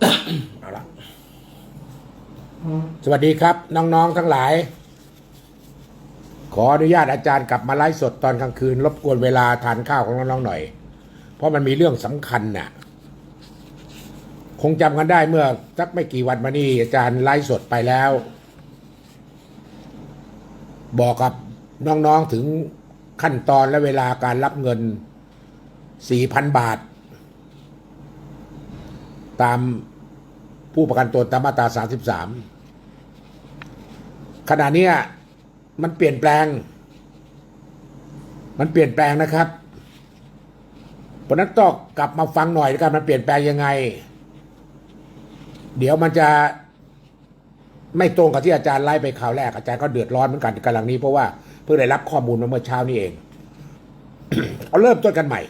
เอาละสวัสดีครับ น้องๆทั้งหลาย ขออนุญาตอาจารย์กลับมาไลฟ์สดตอนกลางคืน รบกวนเวลาทานข้าวของน้องๆหน่อย เพราะมันมีเรื่องสำคัญน่ะ คงจำกันได้เมื่อสักไม่กี่วันมานี้อาจารย์ไลฟ์สดไปแล้ว บอกกับน้องๆถึงขั้นตอนและเวลาการรับเงิน 4,000 บาท ตาม ผู้ประกันตนตามมาตรา 33 ขณะนี้มันเปลี่ยนแปลง มันเปลี่ยนแปลงนะครับเพราะนั้นต้องกลับมาฟังหน่อยนะครับมันเปลี่ยนแปลงยังไง เดี๋ยวมันจะไม่ตรงกับที่อาจารย์ไล่ไปข่าวแรกอาจารย์ก็เดือดร้อนเหมือนกันกำลังนี้เพราะว่าเพิ่งได้รับข้อมูลมาเมื่อเช้านี้เอง เอาเริ่มต้นกันใหม่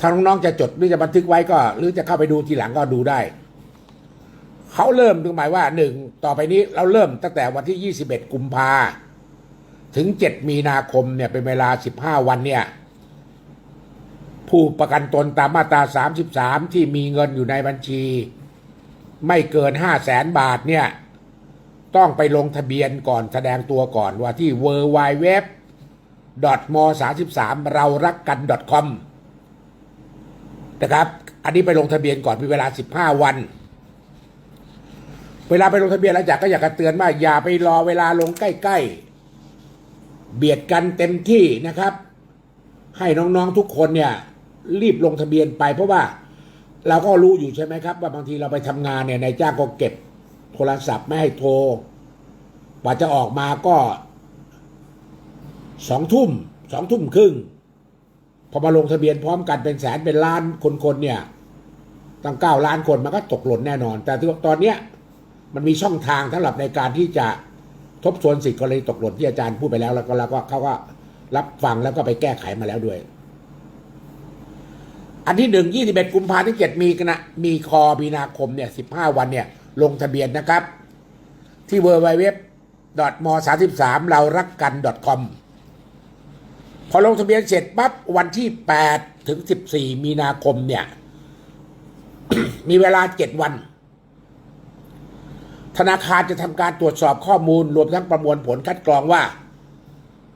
ถ้าน้องๆจะจดหรือจะบันทึกไว้ก็ หรือจะเข้าไปดูทีหลังก็ดูได้ เขาเริ่มถึงหมายว่าหนึ่งต่อไปนี้เราเริ่มตั้งแต่วันที่ 21 กุมภาถึง 7 มีนาคมเนี่ยเป็นเวลา 15 วันเนี่ยผู้ประกันตนตามมาตรา 33 ที่มีเงินอยู่ในบัญชี ไม่เกิน 5 0 0แสนบาทเนี่ยต้องไปลงทะเบียนก่อนแสดงตัวก่อนว่าที่ w w w m 33เรารักกัน .com นะครับ อันนี้ไปลงทะเบียนก่อนมีเวลา 15 วัน เวลาไปลงทะเบียนแล้วจากก็อยากจะเตือนว่าอย่าไปรอเวลาลงใกล้ๆ เบียดกันเต็มที่นะครับ ให้น้องๆทุกคนเนี่ย รีบลงทะเบียนไป เพราะว่าเราก็รู้อยู่ใช่ไหมครับ ว่าบางทีเราไปทำงานเนี่ยนายจ้างก็เก็บโทรศัพท์ไม่ให้โทรกว่าจะออกมาก็สองทุ่มสองทุ่มครึ่ง พอมาลงทะเบียนพร้อมกันเป็นแสนเป็นล้านคนๆเนี่ยตั้งเก้าล้านคนมันก็ตกหล่นแน่นอน แต่ตอนเนี้ยมันมีช่องทางสำหรับในการที่จะทบทวนสิทธิ์กรณีตกหล่นที่อาจารย์พูดไปแล้วแล้วก็แล้วก็เขาก็รับฟังแล้วก็ไปแก้ไขมาแล้วด้วย อันที่หนึ่งยี่สิบเอ็ดกุมภาพันธ์ที่เจ็ดมีคณะมีคอมีนาคมเนี่ยสิบห้าวันเนี่ยลงทะเบียนนะครับ ที่เวอร์ไวเว็บมสาสิบสามเรารักกัน .com พอลงทะเบียนเสร็จปั๊บวันที่ 8 ถึง 14 มีนาคมเนี่ย มีเวลา 7 วัน ธนาคารจะทำการตรวจสอบข้อมูล รวมทั้งประมวลผลคัดกรองว่า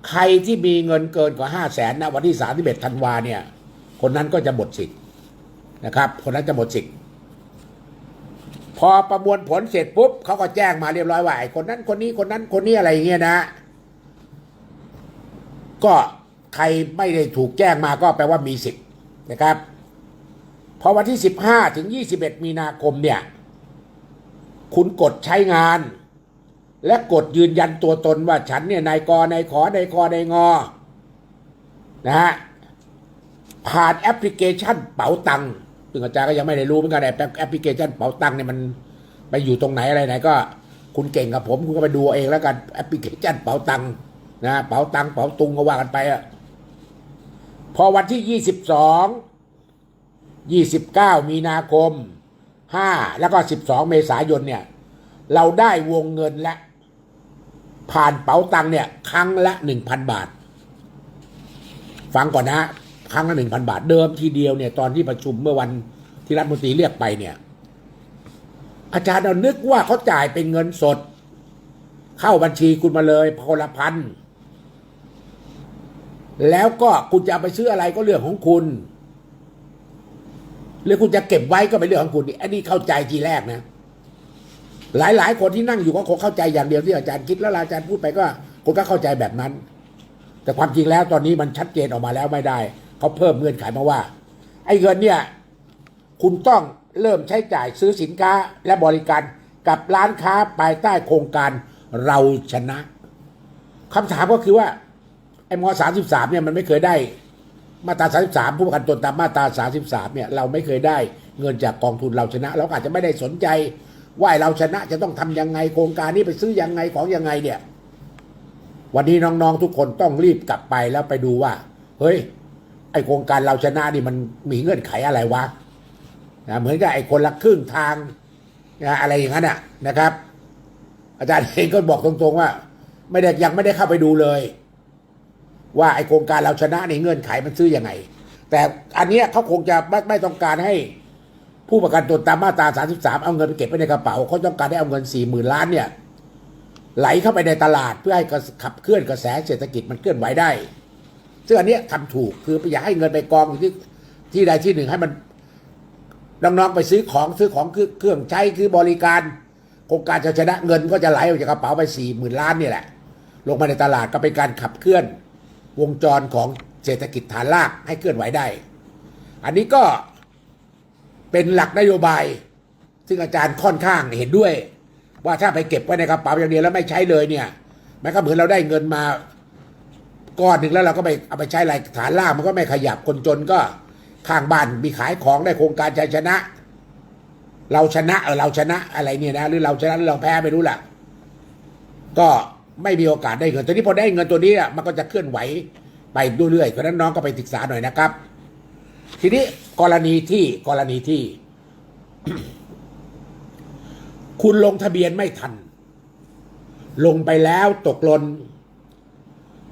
ใครที่มีเงินเกินกว่า 5 0 0แสนนะวันที่ 31 ธันวาเนี่ย คนนั้นก็จะหมดสิทธิ์นะครับ คนนั้นจะหมดสิทธิ์พอประมวลผลเสร็จปุ๊บเขาก็แจ้งมาเรียบร้อยว่าไอ้คนนั้นคนนี้คนนั้นคนนี้อะไรอย่างเงี้ยนะ ก็ ใครไม่ได้ถูกแจ้งมาก็แปลว่ามีสิทธิ์นะครับพอวันที่ 15 ถึง 21 มีนาคมเนี่ย คุณกดใช้งาน และกดยืนยันตัวตนว่าฉันเนี่ยนายกนายขอนายคอนายงอนะฮะผ่านแอปพลิเคชันเป๋าตังค์ซึ่งอาจารย์ก็ยังไม่ได้รู้เหมือนกันไอ้แอปพลิเคชันเป๋าตังค์เนี่ยมันไปอยู่ตรงไหนอะไรไหนก็ คุณเก่งกับผมคุณก็ไปดูเอาเองแล้วกันแอปพลิเคชันเป๋าตังค์นะเป๋าตังค์เป๋าตุงก็ว่ากันไปอะ พอวันที่ยี่สิบสองยี่สิบเก้ามีนาคมห้าแล้วก็สิบสองเมษายนเนี่ย เราได้วงเงินและ ผ่านเป๋าตังเนี่ย ครั้งละหนึ่งพันบาท ฟังก่อนนะ ครั้งละหนึ่งพันบาทเดิมทีเดียวเนี่ย ตอนที่ประชุมเมื่อวันที่รัฐมนตรีเรียกไปเนี่ย อาจารย์เรานึกว่าเขาจ่ายเป็นเงินสด เข้าบัญชีคุณมาเลยพละพัน แล้วก็คุณจะเอาไปซื้ออะไรก็เรื่องของคุณ หรือคุณจะเก็บไว้ก็เป็นเรื่องของคุณอันนี้เข้าใจทีแรกนะหลายหลาย ๆ คนที่นั่งอยู่ก็คงเข้าใจอย่างเดียวที่อาจารย์คิดแล้วอาจารย์พูดไปก็คนก็เข้าใจแบบนั้น แต่ความจริงแล้วตอนนี้มันชัดเจนออกมาแล้วไม่ได้เขาเพิ่มเงื่อนไขมาว่า ไอ้เงินเนี่ย คุณต้องเริ่มใช้จ่ายซื้อสินค้าและบริการกับร้านค้าภายใต้โครงการเราชนะคำถามก็คือว่า ไอ้มสามสิบสามเนี่ยมันไม่เคยได้มาตราสามสิบสามผู้ประกันตนตามมาตราสามสิบสามเนี่ยเราไม่เคยได้เงินจากกองทุนเราชนะ เราอาจจะไม่ได้สนใจ ว่าเราชนะจะต้องทำยังไงโครงการนี้ไปซื้อยังไงของยังไงเนี่ย วันนี้น้องๆทุกคนต้องรีบกลับไปแล้วไปดูว่า เฮ้ย ไอโครงการเราชนะนี่มันมีเงื่อนไขอะไรวะนะเหมือนกับไอคนละครึ่งทางนะอะไรอย่างนั้นน่ะนะครับ อาจารย์เองก็บอกตรงๆว่า ไม่ได้ยังไม่ได้เข้าไปดูเลย ว่าไอโครงการเราชนะในเงื่อนไขมันซื้อยังไง แต่อันเนี้ยเขาคงจะไม่ไม่ต้องการให้ผู้ประกันตนตามมาตรา 33 เอาเงินไปเก็บไว้ในกระเป๋าเขาต้องการให้เอาเงิน 4 0,000 ล้านเนี่ยไหลเข้าไปในตลาดเพื่อให้ขับเคลื่อนกระแสเศรษฐกิจมันเคลื่อนไหวได้ ซึ่งอันเนี้ยทำถูกคืออย่าให้เงินไปกองอยู่ที่ที่ใดที่หนึ่งให้มันน้องๆไปซื้อของซื้อของคือเครื่องใช้คือบริการโครงการจะชนะเงินก็จะไหลออกจากกระเป๋าไปสี่หมื่นล้านนี่แหละ ลงมาในตลาดก็เป็นการขับเคลื่อน วงจรของเศรษฐกิจฐานรากให้เคลื่อนไหวได้ อันนี้ก็เป็นหลักนโยบาย ซึ่งอาจารย์ค่อนข้างเห็นด้วย ว่าถ้าไปเก็บไว้ในกระเป๋าอย่างเดียวแล้วไม่ใช้เลยเนี่ยมันก็เหมือนเราได้เงินมาก้อนหนึ่งแล้วเราก็ไปเอาไปใช้อะไรฐานล่างมันก็ไม่ขยับคนจนก็ข้างบ้านมีขายของได้โครงการชัยชนะ เราชนะเออเราชนะอะไรเนี่ยนะหรือเราชนะหรือเราแพ้ไม่รู้แหละก็ ไม่มีโอกาสได้เงินตอนนี้พอได้เงินตัวนี้มันก็จะเคลื่อนไหวไปเรื่อยๆเพราะนั้นน้องก็ไปศึกษาหน่อยนะครับ ทีนี้กรณีที่กรณีที่ คุณลงทะเบียนไม่ทัน ลงไปแล้วตกหล่น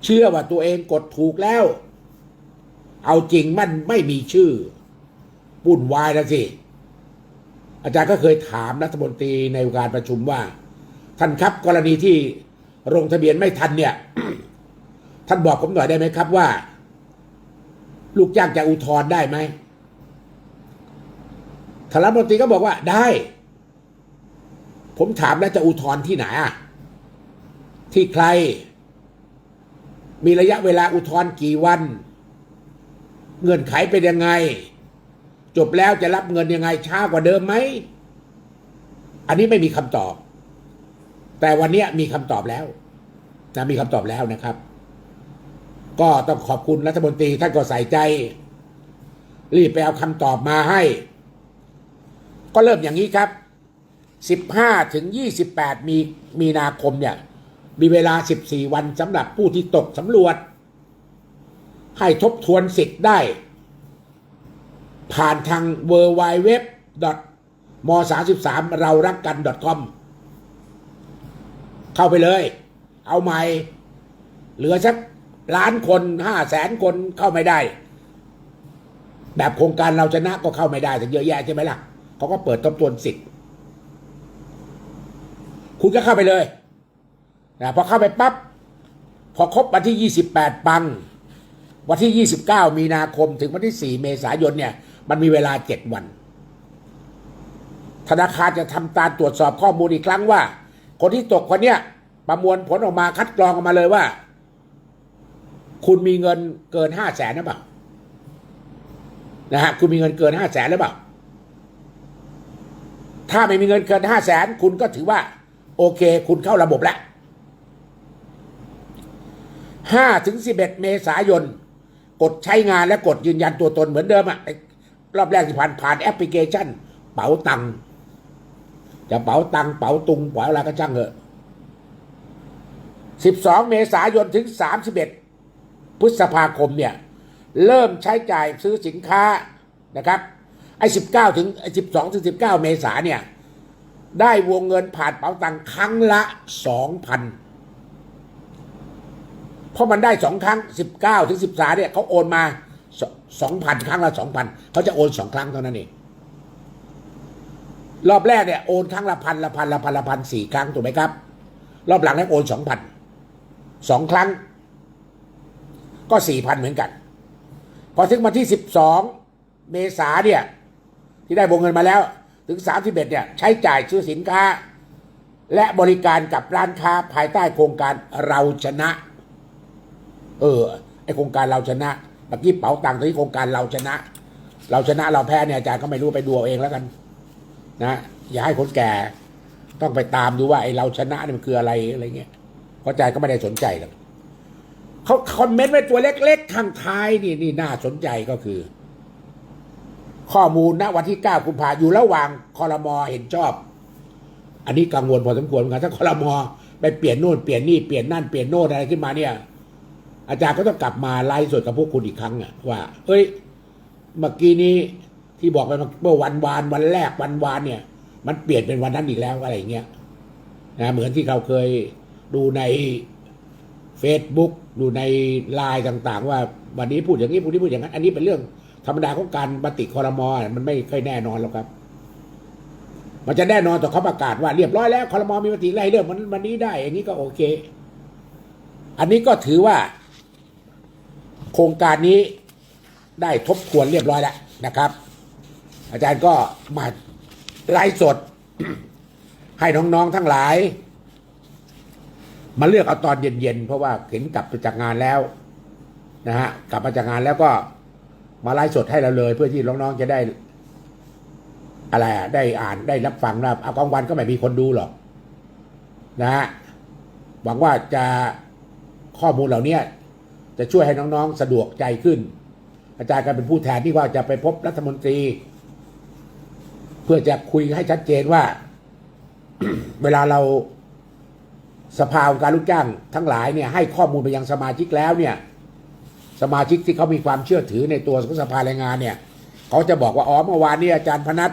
เชื่อว่าตัวเองกดถูกแล้ว เอาจริงมันไม่มีชื่อปุ่นวายแล้วสิอาจารย์ก็เคยถามรัฐมนตรีในการประชุมว่า ท่านครับกรณีที่ ลงทะเบียนไม่ทันเนี่ย ท่านบอกผมหน่อยได้ไหมครับว่า ลูกจ้างจะอุทธรณ์ได้ไหมทานรัฐมนตรีก็บอกว่าได้ ผมถามแล้วจะอุทธรณ์ที่ไหนอะที่ใคร มีระยะเวลาอุทธรณ์กี่วัน เงื่อนไขเป็นยังไง จบแล้วจะรับเงินยังไงช้ากว่าเดิมไหม อันนี้ไม่มีคำตอบ แต่วันนี้มีคำตอบแล้วนะมีคำตอบแล้วนะครับ ก็ต้องขอบคุณรัฐมนตรีท่านก็ใส่ใจ รีบไปเอาคำตอบมาให้ ก็เริ่มอย่างนี้ครับ 15 ถึง 28 มีมีนาคมเนี่ย มีเวลา 14 วันสำหรับผู้ที่ตกสำรวจ ให้ทบทวนสิทธิ์ได้ ผ่านทาง w w w m 3 3 เรารักกัน .com เข้าไปเลย เอาใหม่เหลือสักล้านคนห้าแสนคนเข้าไม่ได้ แบบโครงการเราชนะก็เข้าไม่ได้แต่เยอะแยะใช่ไหมล่ะเขาก็เปิดทบทวนสิทธิ์ คุณก็เข้าไปเลยนะพอเข้าไปปั๊บพอครบวันที่ 28 ปัง วันที่ 29 มีนาคมถึงวันที่ 4 เมษายนเนี่ย มันมีเวลา 7 วัน ธนาคารจะทำการตรวจสอบข้อมูลอีกครั้งว่า คนที่ตกคนเนี้ยประมวลผลออกมาคัดกรองออกมาเลยว่า คุณมีเงินเกินห้าแสนหรือเปล่านะฮะคุณมีเงินเกินห้าแสนหรือเปล่า ถ้าไม่มีเงินเกินห้าแสนคุณก็ถือว่า โอเค คุณเข้าระบบแล้วห้าถึงสิบเอ็ดเมษายน กดใช้งานและกดยืนยันตัวตนเหมือนเดิมอะรอบแรกที่ผ่านผ่านแอปพลิเคชัน เป๋าตังค์ จะเป๋าตังค์เป๋าตุงเป๋าอะไรก็ช่างเถอะสิบสองเมษายนถึงสามสิบเอ็ดพฤษภาคมเนี่ย เริ่มใช้จ่ายซื้อสินค้านะครับไอ้สิบเก้าถึงไอ้สิบสองถึงสิบเก้าเมษาเนี่ย ได้วงเงินผ่านเป๋าตังค์ครั้งละสองพันเพราะมันได้สองครั้งสิบเก้าถึงสิบสาเนี่ยเขาโอนมาสองพันครั้งละสองพันเขาจะโอนสองครั้งเท่านั้นเอง รอบแรกเนี่ยโอนครั้งละพันละพันละพันละพันสี่ครั้งถูกไหมครับ รอบหลังเนี่ยโอนสองพันสองครั้ง ก็สี่พันเหมือนกัน พอถึงวันที่สิบสองเมษาเนี่ยที่ได้วงเงินมาแล้ว ถึงสามสิบเอ็ดเนี่ยใช้จ่ายซื้อสินค้า และบริการกับร้านค้าภายใต้โครงการเราชนะ เออไอโครงการเราชนะเมื่อกี้เป๋าตังค์ตอนนี้โครงการเราชนะ เราชนะเราแพ้เนี่ยอาจารย์ก็ไม่รู้ไปดูเอาเองแล้วกัน นะอย่าให้คนแก่ต้องไปตามดูว่าไอเราชนะนี่มันคืออะไรอะไรเงี้ยเพราะอาจก็ไม่ได้สนใจหรอกเขาคอมเมนต์ไว้ตัวเล็กๆข้างท้ายนี่นี่น่าสนใจก็คือ ข้อมูลณวันที่ 9 กุมภาอยู่ระหว่างคอรมอเห็นชอบ อันนี้กังวลพอสมควรเหมือนกันถ้าคอรมอไปเปลี่ยนโน่นเปลี่ยนนี่เปลี่ยนนั่นเปลี่ยนโน่นอะไรขึ้นมาเนี่ย อาจารย์ก็ต้องกลับมาไล่สดกับพวกคุณอีกครั้งอะว่าเฮ้ยเมื่อกี้นี้ ที่บอกไปเมื่อวันวานวันแรกวันวานเนี่ย มันเปลี่ยนเป็นวันนั้นอีกแล้วอะไรเงี้ยนะเหมือนที่เราเคยดูใน Facebook ดูในไลน์ต่างๆ ว่าวันนี้พูดอย่างนี้พูดนี้พูดอย่างนั้น อันนี้เป็นเรื่องธรรมดาของการปฏิคอรมอมันไม่ค่อยแน่นอนหรอกครับ มันจะแน่นอนต่อเขาประกาศว่าเรียบร้อยแล้วคอรมอมีมติไล่เรื่องมันวันนี้ได้อย่างนี้ก็โอเค อันนี้ก็ถือว่า โครงการนี้ได้ทบทวนเรียบร้อยแล้วนะครับ อาจารย์ก็มาไลฟ์สด ให้น้องๆทั้งหลาย มาเลือกเอาตอนเย็นๆเพราะว่าเห็นกลับจากงานแล้วนะฮะกลับมาจากงานแล้วก็มาไลฟ์สดให้เราเลย เพื่อที่น้องๆจะได้ อะไรอะได้อ่านได้รับฟังนะเอากลางวันก็ไม่มีคนดูหรอกนะฮะหวังว่าจะข้อมูลเหล่านี้จะช่วยให้น้องๆสะดวกใจขึ้น อาจารย์ก็เป็นผู้แทนที่ว่าจะไปพบรัฐมนตรี พื่อจะคุยให้ชัดเจนว่า เวลาเราสภาองค์การลูกจ้างทั้งหลายเนี่ยให้ข้อมูลไปยังสมาชิกแล้วเนี่ย สมาชิกที่เขามีความเชื่อถือในตัวของสภาแรงงานเนี่ยเขาจะบอกว่าอ๋อเมื่อวานนี้อาจารย์พนัท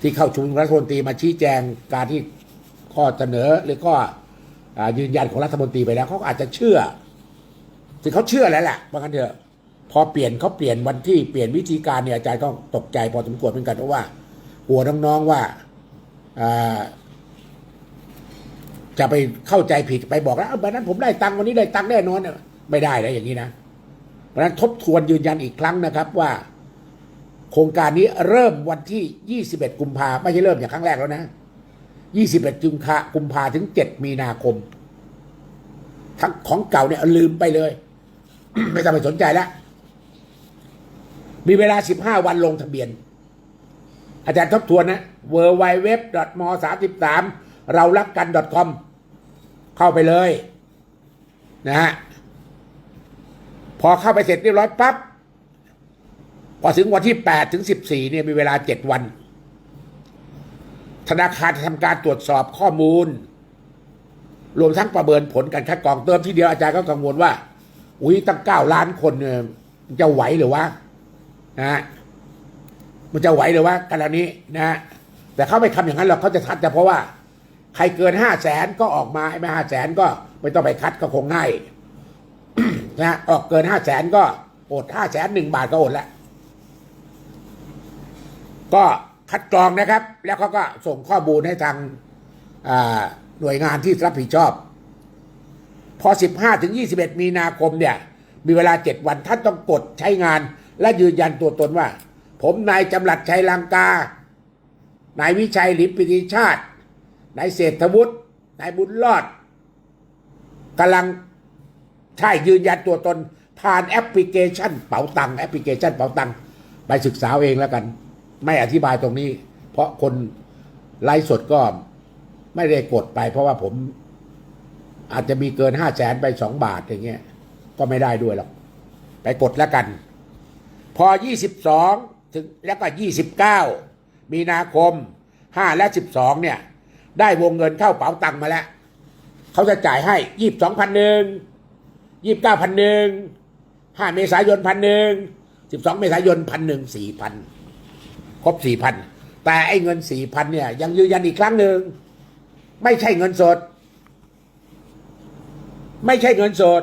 ที่เข้าชุมนุมรัฐมนตรีมาชี้แจงการที่ข้อเสนอหรือข้อยืนยันของรัฐมนตรีไปแล้วเขาอาจจะเชื่อถึงเขาเชื่อแล้วแหละว่างั้นเถอะ พอเปลี่ยนเขาเปลี่ยนวันที่เปลี่ยนวิธีการเนี่ยอาจารย์ก็ตกใจพอสมควรเหมือนกันเพราะว่าหัวน้องๆว่าจะไปเข้าใจผิดไปบอกแล้ววันนั้นผมได้ตังค์วันนี้ได้ตังค์แน่นอนเนี่ยไม่ได้นะอย่างนี้นะเพราะฉะนั้นทบทวนยืนยันอีกครั้งนะครับว่า โครงการนี้เริ่มวันที่ 21 กุมภาไม่ใช่เริ่มอย่างครั้งแรกแล้วนะ 21 กุมภากุมภาถึง 7 มีนาคมทั้งของเก่าเนี่ยลืมไปเลย ไม่ต้องไปสนใจแล้ว มีเวลา 15 วันลงทะเบียน อาจารย์ทบทวนนะ w w w m 3 3เรารักกัน .com เข้าไปเลย นะฮะ พอเข้าไปเสร็จเรียบร้อยปั๊บพอถึงวันที่ 8 ถึง 14เนี่ยมีเวลา 7 วัน ธนาคารจะทำการตรวจสอบข้อมูล รวมทั้งประเมินผลการคัดกรองเติมที่เดียวอาจารย์ก็กังวลว่า อุ้ยตั้ง 9 ล้านคนเนี่ยมันจะไหวหรือวะ นะฮะมันจะไหวหรือว่ากันอันนี้นะฮะแต่เขาไม่ทำอย่างนั้นหรอกเขาจะคัดแต่เพราะว่า ใครเกินห้าแสนก็ออกมาไอ้ไม่ห้าแสนก็ไม่ต้องไปคัดก็คงง่ายนะฮะออกเกินห้าแสนก็อดห้าแสนหนึ่งบาทก็อดแล้วก็คัดกรองนะครับ แล้วเขาก็ส่งข้อมูลให้ทางหน่วยงานที่รับผิดชอบ พอ 15 ถึง 21 มีนาคมเนี่ย มีเวลา 7 วันท่านต้องกดใช้งาน และยืนยันตัวตนว่า ผมนายจำหลัดชัยลังกา นายวิชัยหลิมปิติชาติ นายเศรษฐวุฒิ นายบุญรอดกำลังใช่ยืนยันตัวตน ผ่านแอปพลิเคชันเป๋าตังแอปพลิเคชันเป๋าตังไปศึกษาเองแล้วกัน ไม่อธิบายตรงนี้ เพราะคนไลฟ์สดก็ไม่ได้กดไป เพราะว่าผมอาจจะมีเกินห้าแสนไปสองบาทอย่างเงี้ย ก็ไม่ได้ด้วยหรอก ไปกดแล้วกัน พอ 22 ถึงแล้วก็ 29 มีนาคม 5 และ 12 เนี่ย ได้วงเงินเข้าเป๋าตังค์มาแล้ว เขาจะจ่ายให้ 22พันหนึ่ง29พันหนึ่ง5เมษายนพันหนึ่ง12 เมษายนพันหนึ่งสี่พันครบสี่พันแต่ไอ้เงินสี่พันเนี่ย ยังยืนยันอีกครั้งหนึ่ง ไม่ใช่เงินสด ไม่ใช่เงินสด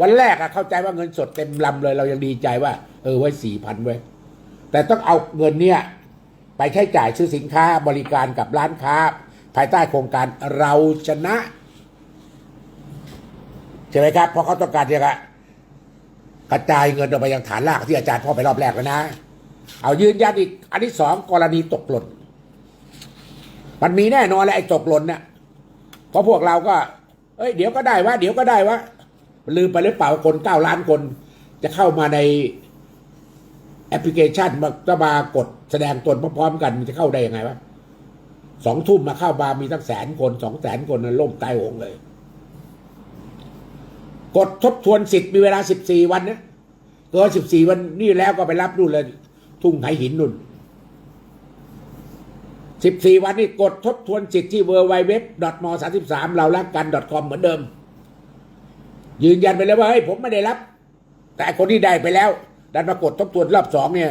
วันแรกอะเข้าใจว่าเงินสดเต็มลำเลย เรายังดีใจว่า เออไว้สี่พันไว้ยแต่ต้องเอาเงินเนี่ย ไปใช้จ่ายซื้อสินค้าบริการกับร้านค้า ภายใต้โครงการเราชนะใช่ไหมครับ เพราะเขาต้องการจะกระจายเงินออกไปยังฐานรากที่อาจารย์พ่อไปรอบแรกแล้วนะ เอายืนยันอีก อันที่สองกรณีตกหล่น มันมีแน่นอนแหละไอ้ตกหล่นเนี่ยเพราะพวกเราก็ เอ้ยเดี๋ยวก็ได้วะเดี๋ยวก็ได้วะลืมไปหรือเปล่าคนเก้าล้านคน จะเข้ามาใน แอปพลิเคชันมาจะมากดแสดงตนพร้อมๆกันมันจะเข้าได้ยังไงวะสองทุ่มมาเข้ามามีตั้งแสนคนสองแสนคนน่ะล่มตายโหงเลย กดทบทวนสิทธิ์มีเวลาสิบสี่วันนะเกินสิบสี่วันนี่แล้วก็ไปรับนู่นเลย ทุ่งไหหินนุ่นสิบสี่วันนี่กดทบทวนสิทธิ์ที่ w w w m 3 3เว็บมสามสิบสามเรารักกัน .com เหมือนเดิม ยืนยันไปแล้วว่าเฮ้ยผมไม่ได้รับ แต่คนที่ได้ไปแล้ว ดันมากดทบทวนรอบสองเนี่ย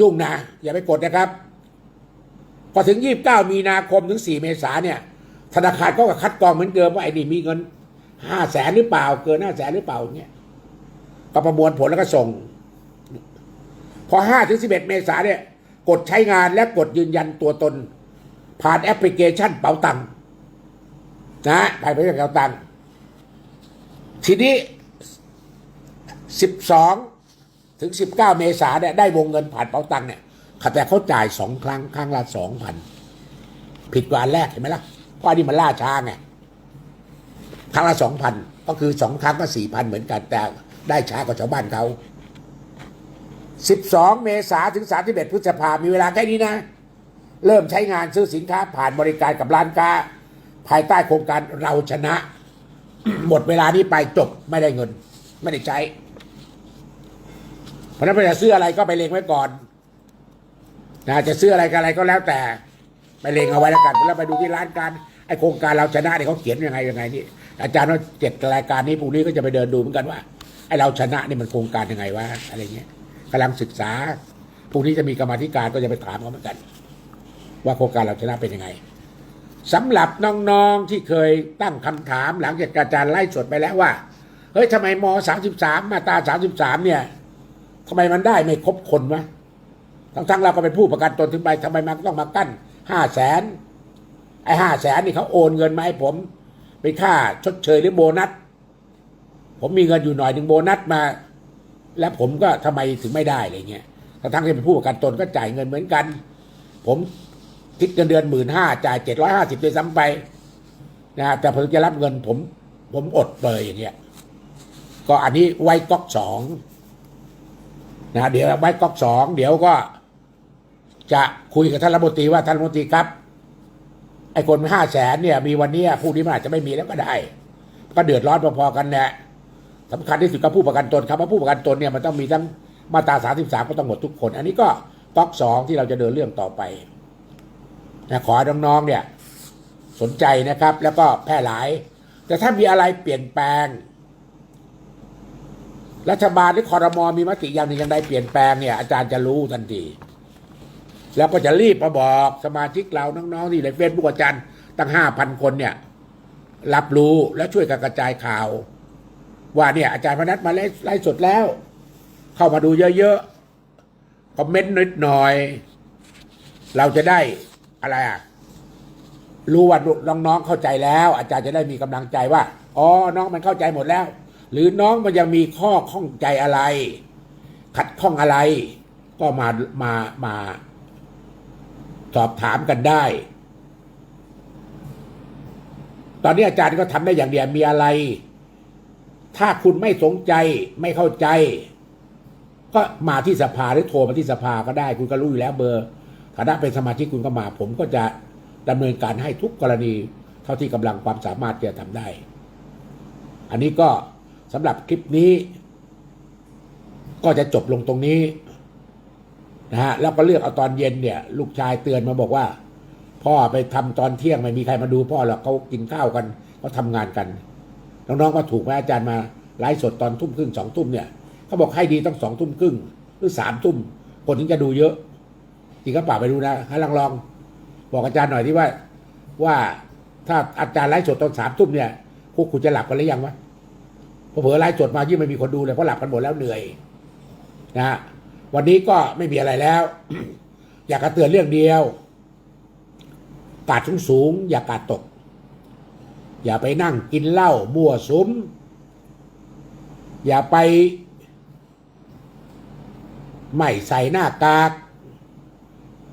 ยุ่งนะอย่าไปกดนะครับพอถึงยี่บเก้ามีนาคมถึงสี่เมษาเนี่ย ธนาคารก็คัดกรองเหมือนเดิมว่าไอ้นี่มีเงินห้าแสนหรือเปล่า เกินห้าแสนหรือเปล่าอย่างเงี้ยก็ประมวลผลแล้วก็ส่ง พอห้าถึงสิบเอ็ดเมษาเนี่ย กดใช้งานและกดยืนยันตัวตน ผ่านแอปพลิเคชันเป๋าตังค์นะผ่านแอปพลิเคชันเป๋าตังค์ทีนี้12 ถึง 19 เมษาเนี่ยได้วงเงินผ่านเป๋าตังค์เนี่ยแต่เขาจ่ายสองครั้งครั้งละสองพันผิดกว่าอันแรกเห็นไหมล่ะเพราะอันนี้มันล่าช้าไงครั้งละสองพันก็คือสองครั้งก็สี่พันเหมือนกันแต่ได้ช้ากว่าชาวบ้านเขาสิบสองเมษาถึงสามสิบเอ็ดพฤษภามีเวลาแค่นี้นะ เริ่มใช้งานซื้อสินค้าผ่านบริการกับร้านค้า ภายใต้โครงการเราชนะ หมดเวลานี้ไปจบไม่ได้เงิน ไม่ได้ใช้ ราะนั้นจะซื้ออะไรก็ไปเลงไว้ก่อนนะจะซื้ออะไรกันอะไรก็แล้วแต่ ไปเลงเอาไว้แล้วกันแล้วไปดูที่ร้านการไอโครงการเราชนะเนี่ยเขาเขียนยังไงยังไงนี่อาจารย์ว่าเจ็ดรายการนี้พรุ่งนี้ก็จะไปเดินดูเหมือนกันว่าไอเราชนะนี่มันโครงการยังไงวะอะไรเงี้ยกำลังศึกษาพรุ่งนี้จะมีกรรมธิการก็จะไปถามเขาเหมือนกัน ว่าโครงการเราชนะเป็นยังไงสำหรับน้องๆที่เคยตั้งคำถามหลังจากอาจารย์ไล่สดไปแล้วว่าเฮ้ยทำไมมสามสิบสามมาตราสามสิบสามเนี่ย ทำไมมันได้ไม่ครบคนวะทั้งๆเราก็เป็นผู้ประกันตนถึงไปทำไมมันต้องมากั้นห้าแสนไอ้ห้าแสนนี่เขาโอนเงินมาให้ผมเป็นค่าชดเชยหรือโบนัส ผมมีเงินอยู่หน่อยหนึ่งโบนัสมา แล้วผมก็ทำไมถึงไม่ได้อะไรเงี้ยทั้งที่เป็นผู้ประกันตนก็จ่ายเงินเหมือนกัน ผมคิดเงินเดือนหมื่นห้าจ่ายเจ็ดร้อยห้าสิบด้วยซ้ำไปนะแต่ผมจะรับเงินผม ผมอดเลยอย่างเงี้ยก็อันนี้ไว้ก๊อกสอง นะเดี๋ยวไว้ก๊อกสองเดี๋ยวก็จะคุยกับท่านรัฐมนตรีว่าท่านรัฐมนตรีครับ ไอ้คนห้าแสนเนี่ย มีวันนี้ยพรุ่งนี้มันอาจจะไม่มีแล้วก็ได้ ก็เดือดร้อนพอๆกันแหละสำคัญที่สุดก็ผู้ประกันตนครับว่าผู้ประกันตนเนี่ยมันต้องมีทั้งมาตราสามสิบสามก็ต้องหมดทุกคน อันนี้ก็ก๊อกสองที่เราจะเดินเรื่องต่อไปนะขอน้องๆเนี่ย สนใจนะครับ แล้วก็แพร่หลาย แต่ถ้ามีอะไรเปลี่ยนแปลง รัฐบาลหรือคอรมอมีมติอย่างหนึ่งอย่างใดเปลี่ยนแปลงเนี่ยอาจารย์จะรู้ทันทีแล้วก็จะรีบมาบอกสมาชิกเราน้องๆที่ในเฟซบุ๊กอาจารย์ตั้งห้าพันคนเนี่ย รับรู้แล้วช่วยกันกระจายข่าว ว่าเนี่ย อาจารย์พนัทมาไลฟ์สดแล้ว เข้ามาดูเยอะๆคอมเมนต์นิดหน่อย เราจะได้อะไรอะรู้ว่าน้องๆเข้าใจแล้ว อาจารย์จะได้มีกำลังใจว่าอ๋อน้องมันเข้าใจหมดแล้ว หรือน้องมันยังมีข้อข้องใจอะไร ขัดข้องอะไร ก็มามามาสอบถามกันได้ ตอนนี้อาจารย์ก็ทำได้อย่างเดียวมีอะไร ถ้าคุณไม่สนใจไม่เข้าใจ ก็มาที่สภาหรือโทรมาที่สภาก็ได้ คุณก็รู้อยู่แล้วเบอร์คณะเป็นสมาชิกคุณก็มา ผมก็จะดำเนินการให้ทุกกรณี เท่าที่กำลังความสามารถจะทำได้ อันนี้ก็ สำหรับคลิปนี้ ก็จะจบลงตรงนี้นะฮะแล้วก็เลือกเอาตอนเย็นเนี่ย ลูกชายเตือนมาบอกว่า พ่อไปทำตอนเที่ยงไม่มีใครมาดูพ่อหรอกเขากินข้าวกันเขาทำงานกัน น้องๆก็ถูกไหมอาจารย์มาไลฟ์สดตอนทุ่มครึ่งสองทุ่มเนี่ยเขาบอกให้ดีต้องสองทุ่มครึ่งหรือสามทุ่มคนถึงจะดูเยอะจริงก็ป่าไปดูนะให้ลองลอง บอกอาจารย์หน่อยที่ว่าว่าถ้าอาจารย์ไลฟ์สดตอนสามทุ่มเนี่ยพวกคุณจะหลับกันหรือยังวะ เพอเผลอไลฟ์สดมายิ่งไม่มีคนดูเลยเพราะหลับกันหมดแล้วเหนื่อยนะฮะวันนี้ก็ไม่มีอะไรแล้ว อยากจะเตือนเรื่องเดียว กาดสูงสูงๆอย่ากาดตก อย่าไปนั่งกินเหล้ามั่วสุม อย่าไป ไม่ใส่หน้ากาก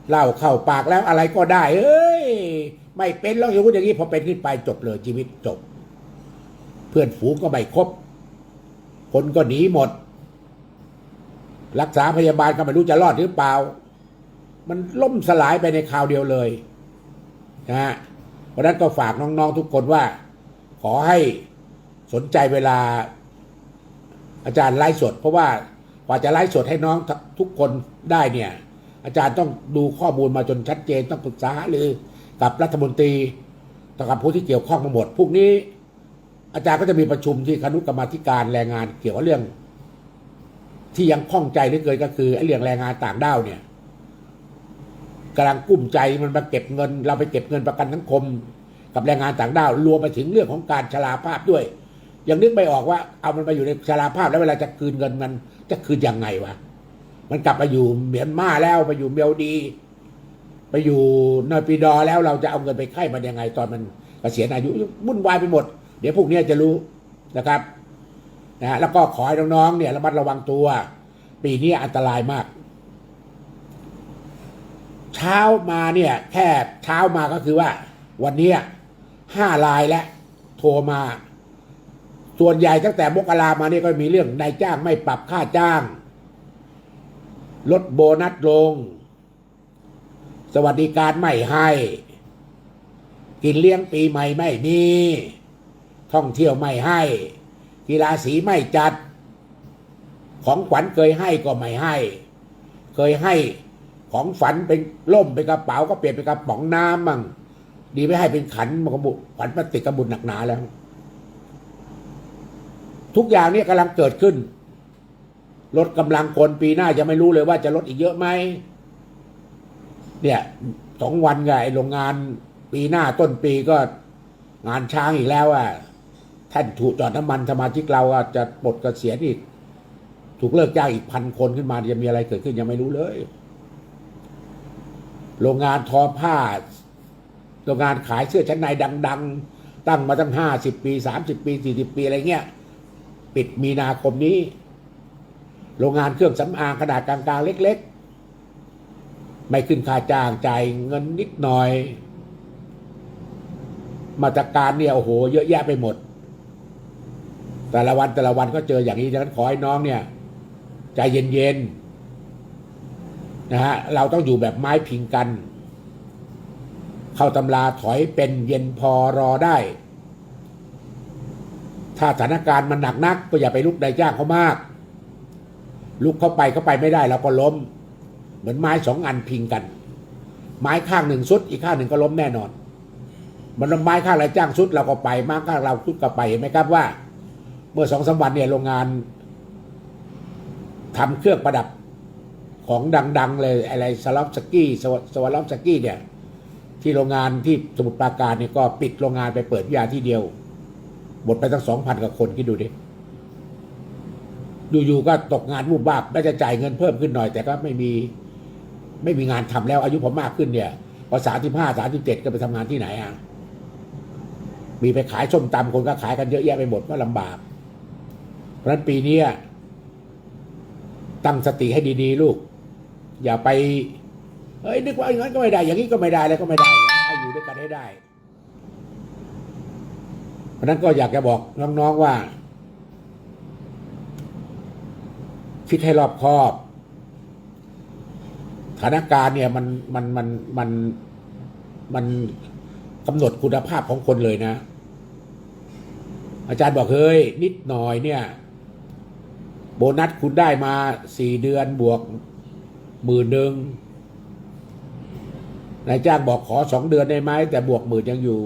เหล้าเข้าปากแล้วอะไรก็ได้เอ้ย ไม่เป็นแล้วอย่างนู้นอย่างนี้พอเป็นขึ้นไปจบเลยชีวิตจบ เพื่อนฝูงก็ไม่ครบ คนก็หนีหมด รักษาพยาบาลก็ไม่รู้จะรอดหรือเปล่า มันล่มสลายไปในคราวเดียวเลยนะฮะเพราะนั้นก็ฝากน้องๆทุกคนว่า ขอให้สนใจเวลาอาจารย์ไลฟ์สด เพราะว่ากว่าจะไลฟ์สดให้น้องทุกคนได้เนี่ย อาจารย์ต้องดูข้อมูลมาจนชัดเจนต้องปรึกษาหรือกับรัฐมนตรีต่อกับผู้ที่เกี่ยวข้องมาหมดพวกนี้ อาจารย์ก็จะมีประชุมที่คณะกรรมาการแรงงานเกี่ยวกับเรื่อง ที่ยังข้องใจเหลือเกินก็คือไอ้เรื่องแรงงานต่างด้าวเนี่ยกำลังกุ้มใจมันมาเก็บเงิน เราไปเก็บเงินประกันสังคม กับแรงงานต่างด้าวรวมไปถึงเรื่องของการชราภาพด้วยยังนึกไม่ออกว่าเอามันไปอยู่ในชราภาพแล้วเวลาจะคืนเงินมันจะคืนยังไงวะมันกลับไปอยู่เมียนมาแล้วไปอยู่เมลดี ไปอยู่นอปีดอแล้วเราจะเอาเงินไปไข่มันยังไง ตอนมันเกษียณอายุวุ่นวายไปหมด เดี๋ยวพวกนี้จะรู้นะครับนะแล้วก็ขอให้น้องๆเนี่ยระมัดระวังตัว ปีนี้อันตรายมาก เช้ามาเนี่ยแค่เช้ามาก็คือว่า วันนี้ห้าลายแล้วโทรมา ส่วนใหญ่ตั้งแต่มกรามาเนี่ยก็มีเรื่องนายจ้างไม่ปรับค่าจ้าง ลดโบนัสลง สวัสดิการไม่ให้ กินเลี้ยงปีใหม่ไม่มี ท่องเที่ยวไม่ให้ กีฬาสีไม่จัด ของขวัญเคยให้ก็ไม่ให้ เคยให้ของฝันเป็นล่มเป็นกระเป๋าก็เปลี่ยนเป็นกระป๋องน้ำมั่งดีไม่ให้เป็นขันมันก็บุขันพลาสติกกระบุญหนักหนาแล้ว ทุกอย่างเนี่ยกำลังเกิดขึ้น ลดกำลังคนปีหน้าจะไม่รู้เลยว่าจะลดอีกเยอะไหมเนี่ยสองวันไงโรงงานปีหน้าต้นปีก็งานช้างอีกแล้วอะ ท่านถูกจอดน้ำมันสมาชิกเราอะจะปลดกเกษียณอีก ถูกเลิกจ้างอีกพันคนขึ้นมาจะมีอะไรเกิดขึ้นยังไม่รู้เลย โรงงานทอผ้า โรงงานขายเสื้อชั้นในดัง ๆ ตั้งมาตั้งห้าสิบปีสามสิบปีสี่สิบปีอะไรเงี้ยปิดมีนาคมนี้ โรงงานเครื่องสำอางขนาดกลางๆเล็ก ๆ ไม่ขึ้นค่าจ้างจ่ายเงินนิดหน่อย มาตรการเนี่ยโอ้โห เยอะแยะไปหมด แต่ละวันแต่ละวันก็เจออย่างนี้ดังนั้นขอให้น้องเนี่ยใจเย็นๆนะฮะเราต้องอยู่แบบไม้พิงกัน เข้าตำราถอยเป็นเย็นพอรอได้ ถ้าสถานการณ์มันหนักนัก ก็อย่าไปลุกนายจ้างเขามาก ลุกเข้าไปเข้าไปไม่ได้เราก็ล้ม เหมือนไม้สองอันพิงกัน ไม้ข้างหนึ่งสุด อีกข้างหนึ่งก็ล้มแน่นอน มันไม้ข้างนายจ้างสุดเราก็ไปไม้ข้างเราสุดก็ไปเห็นไหมครับว่า เมื่อสองสามวันเนี่ยโรงงานทำเครื่องประดับของดัง ๆ เลยอะไรสลอฟสกี้สวสลอฟสกี้เนี่ย ที่โรงงานที่สมุทรปราการเนี่ยก็ปิดโรงงานไปเปิดยาที่เดียว หมดไปตั้งสองพันกว่าคนคิดดูดิอยู่ๆก็ตกงานวูบวาบได้จะจ่ายเงินเพิ่มขึ้นหน่อย แต่ก็ไม่มีไม่มีงานทำแล้ว อายุผมมากขึ้นเนี่ยพอสามสิบห้าสามสิบเจ็ดก็ไปทำงานที่ไหนอะมีไปขายส้มตำคนก็ขายกันเยอะแยะไปหมดก็ลำบาก เพราะนั้นปีนี้ตั้งสติให้ดีๆ ลูก อย่าไปเฮ้ยนึกว่าอย่างนั้นก็ไม่ได้ อย่างนี้ก็ไม่ได้แล้วก็ไม่ได้ให้อยู่ด้วยกันให้ได้ เพราะฉะนั้นก็อยากจะบอกน้องๆว่า คิดให้รอบคอบสถานการณ์เนี่ยมันมันมันมันมันกำหนดคุณภาพของคนเลยนะ อาจารย์บอกเฮ้ยนิดหน่อยเนี่ย โบนัสคุณได้มาสี่เดือนบวกหมื่นหนึ่งนายจ้างบอกขอสองเดือนได้ไหมแต่บวกหมื่นยังอยู่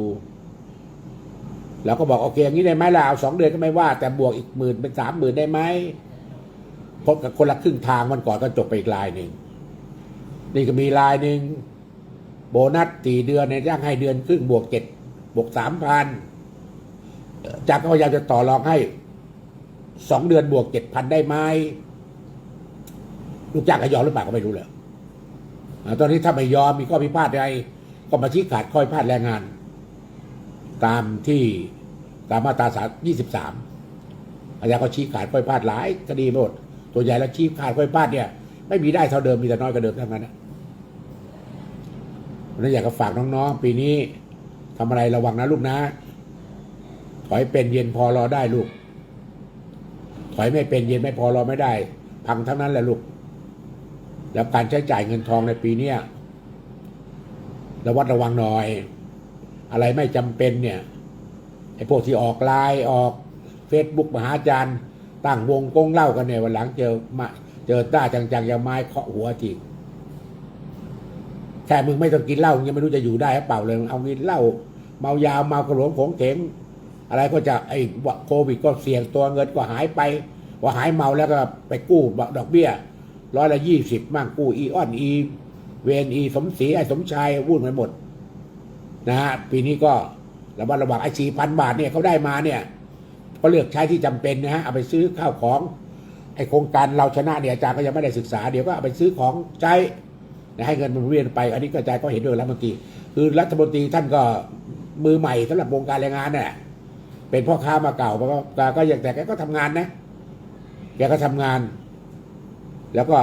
เราก็บอกโอเคอย่างนี้ได้ไหมล่ะเอาสองเดือนก็ไม่ว่า แต่บวกอีกหมื่นเป็นสามหมื่นได้ไหมพราะกับคนละครึ่งทางมันก่อนก็จบไปอีกลายหนึ่งนี่ก็มีลายหนึ่งโบนัสสี่เดือนในยจ้างให้เดือนครึ่งบวกเจ็ดบวกสามพันจากก็พยายามจะต่อรองให้ สองเดือนบวกเจ็ดพันได้ไหมลูกจ้างก็ยอมหรือเปล่าก็ไม่รู้เลยตอนนี้ถ้าไม่ยอมมีข้อพิพาทใดก็มาชี้ขาดข้อพิพาทแรงงาน ตามที่ตามมาตราสามยี่สิบสามอาจาก็ชี้ขาดข้อพิพาทหลายคดีหมด ตัวใหญ่แล้วชี้ขาดข้อพิพาทเนี่ย ไม่มีได้เท่าเดิมมีแต่น้อยกว่าเดิมเทั้งนั้นนะนั้นอยากจะฝากน้องๆ ปีนี้ทำอะไรระวังนะลูกนะถอยเป็นเย็นพอรอได้ลูก ถอยไม่เป็นเย็นไม่พอรอไม่ได้ พังทั้งนั้นแหละลูก แล้วการใช้จ่ายเงินทองในปีเนี้ยระวัดระวังหน่อย อะไรไม่จำเป็นเนี่ยไอ้พวกที่ออกไลน์ออกเฟซบุ๊กมหาจารย์ตั้งวงกงเล่ากันเนี่ยวันหลังเจอมาเจอต้าจังๆอย่างไม้เคาะหัวทีแค่มึงไม่ต้องกินเหล้ายังไม่รู้จะอยู่ได้หรือเปล่าเลยเอากินเหล้าเมายาเมากระหลวงผงเถง อะไรก็จะไอ้โควิดก็เสี่ยงตัวเงินก็หายไปพอหายเมาแล้วก็ไปกู้ดอกเบี้ยร้อยละยี่สิบมั่งกู้อีออนอี เวนอีสมศรีไอ้สมชายวุ่นไปหมดนะฮะปีนี้ก็ระมัดระวังไอ้สี่พันบาทเนี่ยเขาได้มาเนี่ย ก็เลือกใช้ที่จำเป็นนะฮะเอาไปซื้อข้าวของไอ้โครงการเราชนะเนี่ยอาจารย์ก็ยังไม่ได้ศึกษาเดี๋ยวก็เอาไปซื้อของใช้ให้เงินมันเวียนไป อันนี้ก็อาจารย์ก็เห็นด้วยรัฐมนตรีคือรัฐมนตรีท่านก็มือใหม่สำหรับวงการแรงงานเนี่ย เป็นพ่อค้ามาเก่าก็ก็ก็อยังแต่แกก็ทำงานนะ แกก็ทำงาน แล้วก็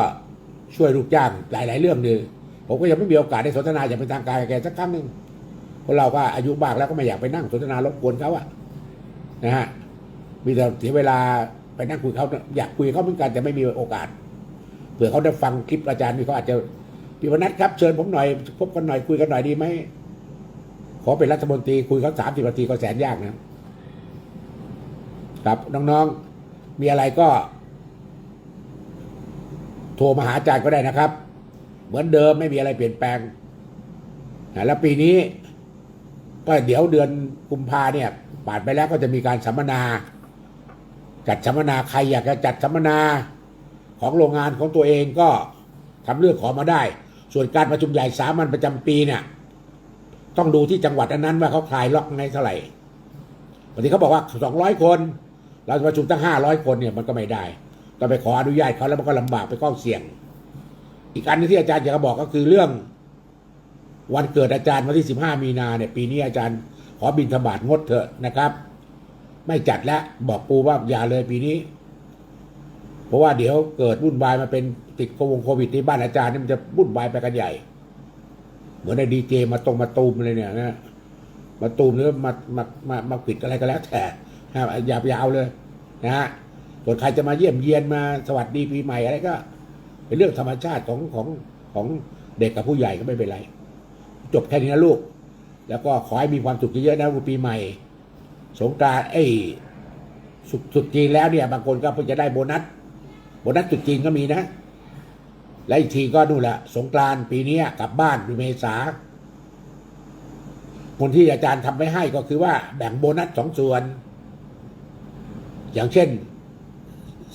ช่วยลูกจ้างหลาย ๆ เรื่องเลยผมก็ยังไม่มีโอกาสได้สนทนาอย่างเป็นทางการกับแกสักครั้งหนึ่งคนเราก็อายุมากแล้วก็ไม่อยากไปนั่งสนทนารบกวนเขาอะนะฮะมีแต่เสียเวลาไปนั่งคุยเขาอยากคุยเขาเหมือนกันแต่ไม่มีโอกาสเผื่อเขาได้ฟังคลิปอาจารย์นี่เขาอาจจะพี่วนัทครับเชิญผมหน่อยพบกันหน่อยคุยกันหน่อยดีไหมขอเป็นรัฐมนตรีคุยเขาสามสิบนาทีก็แสนยากนะ ครับน้องๆมีอะไรก็ โทรมาหาอาจารย์ก็ได้นะครับ เหมือนเดิมไม่มีอะไรเปลี่ยนแปลงนะแล้วปีนี้ ก็เดี๋ยวเดือนกุมภาเนี่ยผ่านไปแล้วก็จะมีการสัมมนา จัดสัมมนาใครอยากจะจัดสัมมนาของโรงงานของตัวเองก็ทำเรื่องขอมาได้ ส่วนการประชุมใหญ่สามัญประจำปีเนี่ย ต้องดูที่จังหวัดนั้นว่าเขาคลายล็อกในเท่าไหร่บางทีเขาบอกว่าสองร้อยคน เราจะประชุมตั้งห้าร้อยคนเนี่ยมันก็ไม่ได้ต้องไปขออนุญาตเขาแล้วมันก็ลำบากไปข้องเสี่ยง อีกอันนึงที่อาจารย์อยากจะบอกก็คือเรื่อง วันเกิดอาจารย์วันที่สิบห้ามีนาเนี่ยปีนี้อาจารย์ขอบินธบาตงดเถอะนะครับ ไม่จัดแล้วบอกปูว่าอย่าเลยปีนี้ เพราะว่าเดี๋ยวเกิดวุ่นวายมาเป็นติดโควงโควิดที่บ้านอาจารย์นี่มันจะวุ่นวายไปกันใหญ่ เหมือนในดีเจมาตรงมาตูมเลยเนี่ยนะมาตูมหรือมามามามาปิดอะไรก็แล้วแต่ นะอย่าอย่าเอาเลยนะฮะส่วนใครจะมาเยี่ยมเยียนมาสวัสดีปีใหม่อะไรก็ เป็นเรื่องธรรมชาติของของของเด็กกับผู้ใหญ่ก็ไม่เป็นไร จบแค่นี้นะลูก แล้วก็ขอให้มีความสุขเยอะๆนะปีใหม่ สงกรานต์เอ้สุดสุดจีนแล้วเนี่ย บางคนก็เพิ่งจะได้โบนัส โบนัสจุดจีนก็มีนะ และอีกทีก็นู่นแหละสงกรานต์ปีนี้กลับบ้านเมษาคนที่อาจารย์ทำไว้ให้ก็คือว่าแบ่งโบนัสสองส่วน อย่างเช่น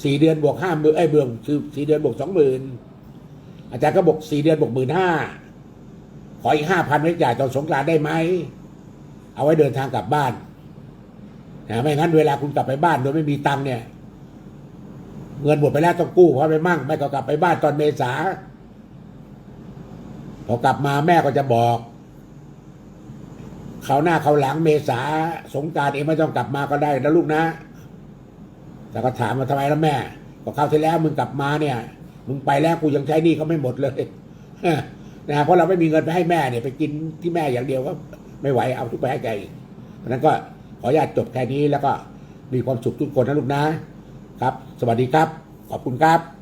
สี่เดือนบวกห้าหมื่นไอ้เบืองคือสี่เดือนบวกสองหมื่นอาจารย์ก็บอกสี่เดือนบวกหมื่นห้าขออีกห้าพันไว้จ่ายตอนสงกรานได้ไหม เอาไว้เดินทางกลับบ้านนะไม่งั้นเวลาคุณกลับไปบ้านโดยไม่มีตังค์เนี่ย เงินหมดไปแล้วต้องกู้เพราะไปมั่งไม่ก็กลับไปบ้านตอนเมษาพอกลับมาแม่ก็จะบอกเขาหน้าเขาหลังเมษาสงการเองไม่ต้องกลับมาก็ได้นะลูกนะ แต่ก็ถามมาทำไมล่ะแม่ก็คราวที่แล้วมึงกลับมาเนี่ย มึงไปแล้วกูยังใช้หนี้เขาไม่หมดเลยนะเพราะเราไม่มีเงินไปให้แม่เนี่ยไปกินที่แม่อย่างเดียวก็ไม่ไหวเอาทุกไปให้แกอีกนั้นก็ขออนุญาตจบแค่นี้แล้วก็มีความสุขทุกคนนะลูกนะครับ สวัสดีครับ ขอบคุณครับ